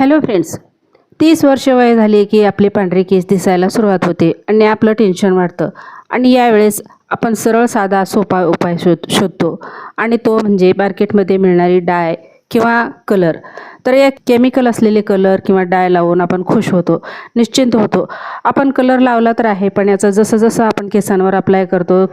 Hello friends तीस वर्ष वय झाली की आपले पांढरे केस दिसायला सुरुवात होते आणि आपलं टेन्शन वाढतं. आणि यावेळेस आपण सरळ साधा सोपा उपाय शोध शोधतो. आणि तो म्हणजे मार्केटमध्ये मिळणारी डाय किंवा कलर तर या केमिकल असलेले कलर किंवा डाय लावून आपण खुश होतो निश्चिंत होतो. आपण कलर लावला तर आहे पण याचा जसं जसं आपण केसांवर अप्लाय करतो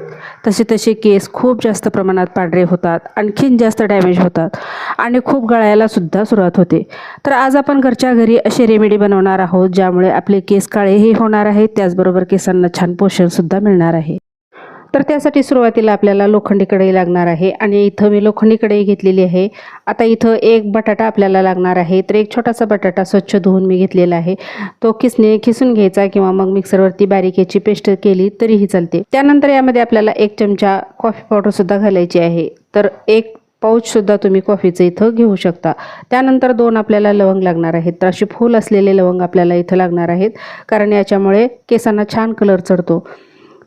तसे तसे केस खूप जास्त प्रमाणात पांढरे होतात आणखीन जास्त डॅमेज होतात आणि खूप गळायला सुद्धा सुरुवात होते. तर आज आपण घरच्या घरी अशी रेमेडी बनवणार आहोत ज्यामुळे आपले केस काळेही होणार आहेत त्याचबरोबर केसांना छान पोषणसुद्धा मिळणार आहे. तर त्यासाठी सुरुवातीला आपल्याला लोखंडी कढई लागणार आहे आणि इथं मी लोखंडी कढई घेतलेली आहे. आता इथं एक बटाटा आपल्याला लागणार आहे. तर एक छोटासा बटाटा स्वच्छ धुवून मी घेतलेला आहे. तो किसने खिसून घ्यायचा किंवा मग मिक्सरवरती बारीक याची पेस्ट केली तरीही चालते. त्यानंतर यामध्ये आपल्याला एक चमचा कॉफी पावडरसुद्धा घालायची आहे. तर एक पाऊचसुद्धा तुम्ही कॉफीचं इथं घेऊ शकता. त्यानंतर दोन आपल्याला लवंग लागणार आहेत. तर असे फूल असलेले लवंग आपल्याला इथं लागणार आहेत. कारण याच्यामुळे केसांना छान कलर चढतो.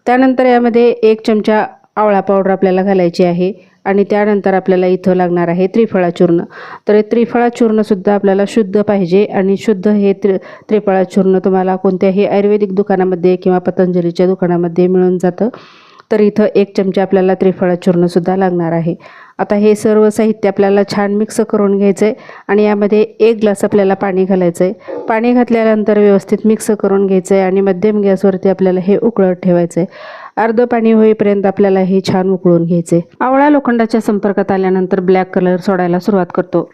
त्यानंतर यामध्ये एक चमचा आवळा पावडर आपल्याला घालायची आहे आणि त्यानंतर आपल्याला इथं लागणार आहे त्रिफळा चूर्ण तर हे त्रिफळा चूर्णसुद्धा आपल्याला शुद्ध पाहिजे आणि शुद्ध हे त्रि त्रिफळा चूर्ण तुम्हाला कोणत्याही आयुर्वेदिक दुकानामध्ये किंवा पतंजलीच्या दुकानामध्ये मिळून जातं. तर इथं एक चमचा आपल्याला त्रिफळा चूर्णसुद्धा लागणार आहे. आता हे सर्व साहित्य आपल्याला छान मिक्स करून घ्यायचं आहे आणि यामध्ये एक ग्लास आपल्याला पाणी घालायचं आहे पाणी घातल्यानंतर व्यवस्थित मिक्स करून घ्यायचं आहे आणि मध्यम गॅसवरती आपल्याला हे उकळत ठेवायचं आहे अर्ध पाणी होईपर्यंत आपल्याला हे छान उकळून घ्यायचं आहे आवळा लोखंडाच्या संपर्कात आल्यानंतर ब्लॅक कलर सोडायला सुरुवात करतो.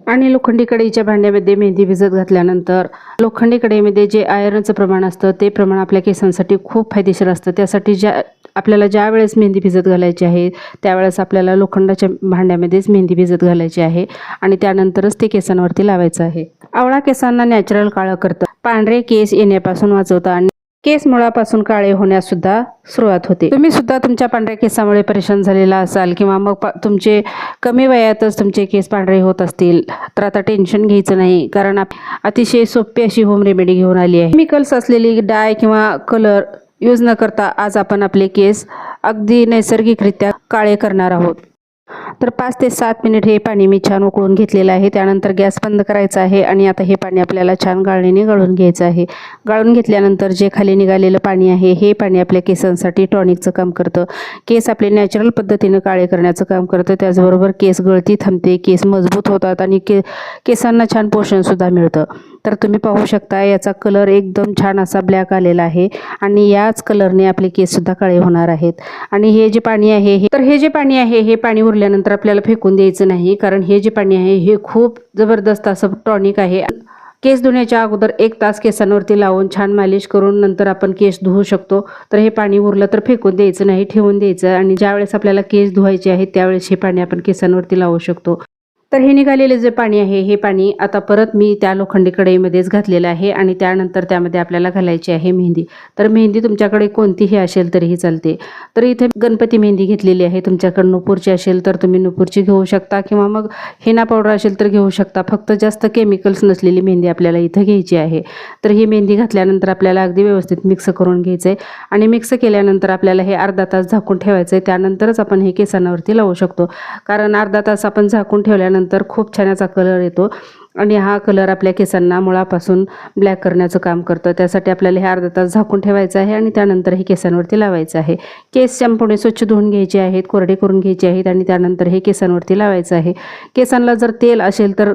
आणि लोखंडी कढईच्या भांड्यामध्ये मेहंदी भिजत घातल्यानंतर लोखंडी कढईमध्ये जे आयरनचं प्रमाण असतं ते प्रमाण आपल्या केसांसाठी खूप फायदेशीर असतं. त्यासाठी ज्या आपल्याला ज्या वेळेस मेहंदी भिजत घालायची आहे त्यावेळेस आपल्याला लोखंडाच्या भांड्यामध्येच मेहंदी भिजत घालायची आहे आणि त्यानंतरच ते केसांवरती लावायचं आहे. आवळा केसांना नॅचरल काळं करतं. पांढरे केस येण्यापासून वाचवतं आणि केस मुळापासून काळे होण्यास सुद्धा सुरुवात होते. तुम्ही सुद्धा तुमच्या पांढऱ्या केसामुळे परेशान झालेला असाल किंवा मग तुमचे कमी वयातच तुमचे केस पांढरे होत असतील तर आता टेन्शन घ्यायचं नाही कारण आप- अतिशय सोपी अशी होम रेमेडी घेऊन आली आहे. केमिकल्स असलेली डाय किंवा कलर यूज न करता आज आपण आपले केस अगदी नैसर्गिकरित्या काळे करणार आहोत. तर पाच ते सात मिनिट हे पाणी मी छान उकळून घेतलेलं आहे. त्यानंतर गॅस बंद करायचा आहे आणि आता हे पाणी आपल्याला छान गाळणीने गाळून घ्यायचं आहे. गाळून घेतल्यानंतर जे खाली निघालेलं पाणी आहे हे पाणी आपल्या केसांसाठी टॉनिकचं काम करतं. केस आपले नॅचरल पद्धतीनं काळे करण्याचं काम करतं. त्याचबरोबर केस गळती थांबते केस मजबूत होतात आणि के केसांना छान पोषणसुद्धा मिळतं. तर तुम्ही पाहू शकता याचा कलर एकदम छान असा ब्लॅक आलेला आहे. आणि याच कलरने आपले केससुद्धा काळे होणार आहेत. आणि हे जे पाणी आहे हे तर हे जे पाणी आहे हे पाणी उरल्यानंतर आपल्याला फेकून द्यायचं नाही कारण हे जे पाणी आहे हे खूप जबरदस्त असं टॉनिक आहे. केस धुण्याच्या अगोदर एक तास केसांवरती लावून छान मालिश करून नंतर आपण केस धुवू शकतो. तर हे पाणी उरलं तर फेकून द्यायचं नाही ठेवून द्यायचं. आणि ज्यावेळेस आपल्याला केस धुवायचे आहेत त्यावेळेस हे पाणी आपण केसांवरती लावू शकतो. तर हे निघालेले जे पाणी आहे हे पाणी आता परत मी त्या लोखंडी कढईमध्येच घातलेलं आहे आणि त्यानंतर त्यामध्ये आपल्याला घालायची आहे मेहंदी. तर मेहंदी तुमच्याकडे कोणतीही असेल तरीही चालते. तर इथे गणपती मेहंदी घेतलेली आहे. तुमच्याकडे नुपूरची असेल तर तुम्ही नुपूरची घेऊ शकता किंवा मग हेना पावडर असेल तर घेऊ शकता. फक्त जास्त केमिकल्स नसलेली मेहंदी आपल्याला इथं घ्यायची आहे. तर ही मेहंदी घातल्यानंतर आपल्याला अगदी व्यवस्थित मिक्स करून घ्यायचं आहे आणि मिक्स केल्यानंतर आपल्याला हे अर्धा तास झाकून ठेवायचं आहे त्यानंतरच आपण हे केसांवरती लावू शकतो. कारण अर्धा तास आपण झाकून ठेवल्यानंतर खूप छान याचा कलर येतो. आणि हा कलर आपल्या केसांना मुळापासून ब्लॅक करण्याचं काम करतं. त्यासाठी आपल्याला हे अर्धा तास झाकून ठेवायचं आहे आणि त्यानंतर हे केसांवरती लावायचं आहे. केस शॅम्पूने स्वच्छ धुवून घ्यायचे आहेत कोरडे करून घ्यायचे आहेत आणि त्यानंतर हे केसांवरती लावायचं आहे. केसांना जर तेल असेल तर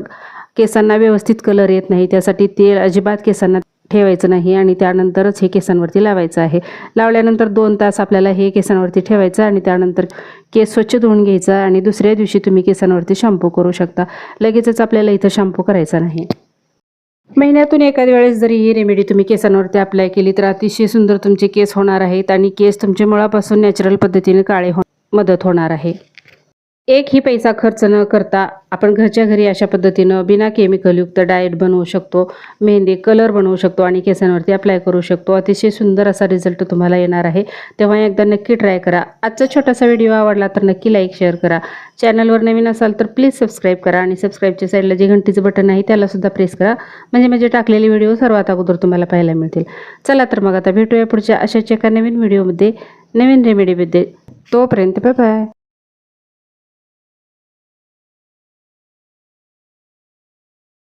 केसांना व्यवस्थित कलर येत नाही. त्यासाठी तेल अजिबात केसांना ठेवायचं नाही आणि त्यानंतरच हे केसांवरती लावायचं आहे. लावल्यानंतर दोन तास आपल्याला हे केसांवरती ठेवायचं आणि त्यानंतर केस स्वच्छ धुवून घ्यायचा आणि दुसऱ्या दिवशी तुम्ही केसांवरती शॅम्पू करू शकता. लगेचच आपल्याला इथं शॅम्पू करायचा नाही. महिन्यातून एखाद्या वेळेस जरी ही रेमेडी तुम्ही केसांवरती अप्लाय केली तर अतिशय सुंदर तुमचे केस होणार आहेत आणि केस तुमचे मुळापासून नॅचरल पद्धतीने काळे हो मदत होणार आहे. एकही पैसा खर्च न करता आपण घरच्या घरी अशा पद्धतीनं बिना केमिकलयुक्त डाएट बनवू शकतो मेहंदी कलर बनवू शकतो आणि केसांवरती अप्लाय करू शकतो. अतिशय सुंदर असा रिझल्ट तुम्हाला येणार आहे. तेव्हा एकदा नक्की ट्राय करा. आजचा छोटासा व्हिडिओ आवडला तर नक्की लाईक शेअर करा. चॅनलवर नवीन असाल तर प्लीज सबस्क्राईब करा आणि सबस्क्राईबच्या साईडला जे घंटीचं बटन आहे त्यालासुद्धा प्रेस करा. म्हणजे म्हणजे टाकलेले व्हिडिओ सर्वात अगोदर तुम्हाला पाहायला मिळतील. चला तर मग आता भेटूया पुढच्या अशाच एका नवीन व्हिडिओमध्ये नवीन रेमेडीमध्ये तोपर्यंत बाय बाय